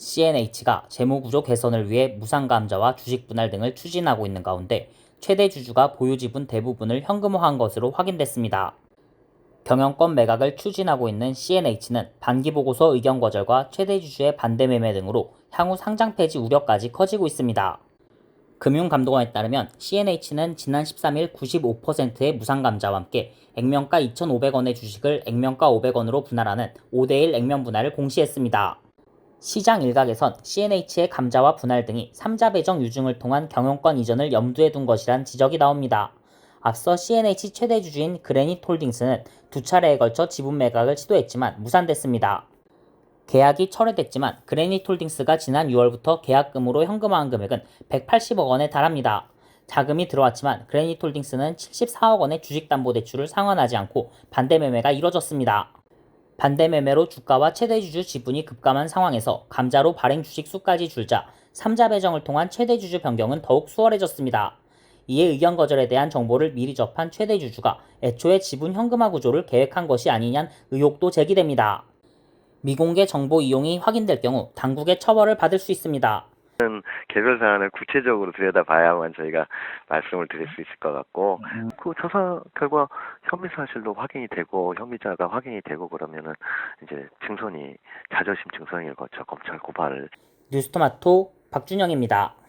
CNH가 재무구조 개선을 위해 무상감자와 주식 분할 등을 추진하고 있는 가운데 최대 주주가 보유 지분 대부분을 현금화한 것으로 확인됐습니다. 경영권 매각을 추진하고 있는 CNH는 반기보고서 의견 거절과 최대 주주의 반대 매매 등으로 향후 상장 폐지 우려까지 커지고 있습니다. 금융감독원에 따르면 CNH는 지난 13일 95%의 무상감자와 함께 액면가 2,500원의 주식을 액면가 500원으로 분할하는 5대1 액면 분할을 공시했습니다. 시장 일각에선 CNH의 감자와 분할 등이 3자 배정 유증을 통한 경영권 이전을 염두에 둔 것이란 지적이 나옵니다. 앞서 CNH 최대 주주인 그래닛 홀딩스는 두 차례에 걸쳐 지분 매각을 시도했지만 무산됐습니다. 계약이 철회됐지만 그래닛 홀딩스가 지난 6월부터 계약금으로 현금화한 금액은 180억 원에 달합니다. 자금이 들어왔지만 그래닛 홀딩스는 74억 원의 주식담보대출을 상환하지 않고 반대 매매가 이뤄졌습니다. 반대 매매로 주가와 최대 주주 지분이 급감한 상황에서 감자로 발행 주식 수까지 줄자 3자 배정을 통한 최대 주주 변경은 더욱 수월해졌습니다. 이에 의견 거절에 대한 정보를 미리 접한 최대 주주가 애초에 지분 현금화 구조를 계획한 것이 아니냐는 의혹도 제기됩니다. 미공개 정보 이용이 확인될 경우 당국의 처벌을 받을 수 있습니다. 개별 사안을 구체적으로 들여다봐야만 저희가 말씀을 드릴 수 있을 것 같고 그 조사 결과 혐의 사실로 확인이 되고 혐의자가 확인이 되고 그러면은 이제 증손이 자조심 증손을 거쳐 검찰 고발을. 뉴스토마토 박준영입니다.